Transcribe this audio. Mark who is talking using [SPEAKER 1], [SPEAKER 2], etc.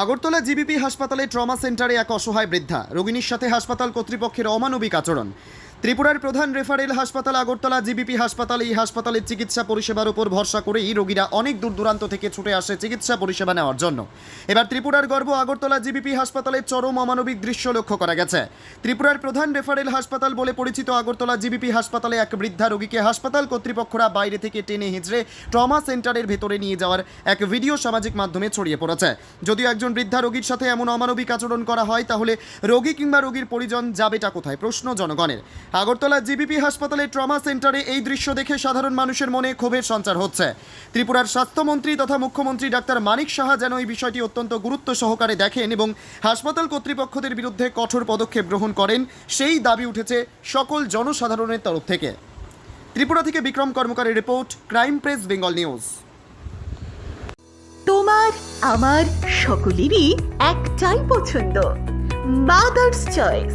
[SPEAKER 1] Agartala GBP হাসপাতালে trauma সেন্টারে এক অসহায় বৃদ্ধা। রোগিনীর সাথে হাসপাতাল কর্তৃপক্ষের অমানবিক আচরণ। ত্রিপুরার প্রধান রেফারেল হাসপাতাল আগরতলা, জিবিপি হাসপাতাল, এই হাসপাতালের চিকিৎসা পরিষেবার উপর ভরসা করেই রোগীরা অনেক দূর দূরান্ত থেকে ছুটে আসে চিকিৎসা পরিষেবা নেওয়ার জন্য। এবার ত্রিপুরার গর্ব আগরতলা জিবিপি হাসপাতালের চরম অমানবিক দৃশ্য লক্ষ্য করা গেছে। ত্রিপুরার প্রধান রেফারেল হাসপাতাল বলে পরিচিত আগরতলা জিবিপি হাসপাতালে এক বৃদ্ধা রোগীকে হাসপাতাল কর্তৃপক্ষরা বাইরে থেকে টেনে হিঁচড়ে ট্রমা সেন্টারের ভেতরে নিয়ে যাওয়ার এক ভিডিও সামাজিক মাধ্যমে ছড়িয়ে পড়েছে। যদিও একজন বৃদ্ধা রোগীর সাথে এমন অমানবিক আচরণ করা হয়, তাহলে রোগী কিংবা রোগীর পরিজন যাবেটা কোথায়? প্রশ্ন জনগণের। আগরতলা জিবিপি হাসপাতালে ট্রমা সেন্টারে এই দৃশ্য দেখে সাধারণ মানুষের মনে ক্ষোভের সঞ্চার হচ্ছে। ত্রিপুরার স্বাস্থ্যমন্ত্রী তথা মুখ্যমন্ত্রী ডাক্তার মানিক সাহা যেন এই বিষয়টি অত্যন্ত গুরুত্ব সহকারে দেখেন এবং হাসপাতাল কর্তৃপক্ষদের বিরুদ্ধে কঠোর পদক্ষেপ গ্রহণ করেন, সেই দাবি উঠেছে সকল জনসাধারণের তরফ থেকে। ত্রিপুরা থেকে Bikram কর্মকারের report, crime press, Bengal news.
[SPEAKER 2] তোমার, আমার সকলেরই একটাই পছন্দ মাদার্স চয়েস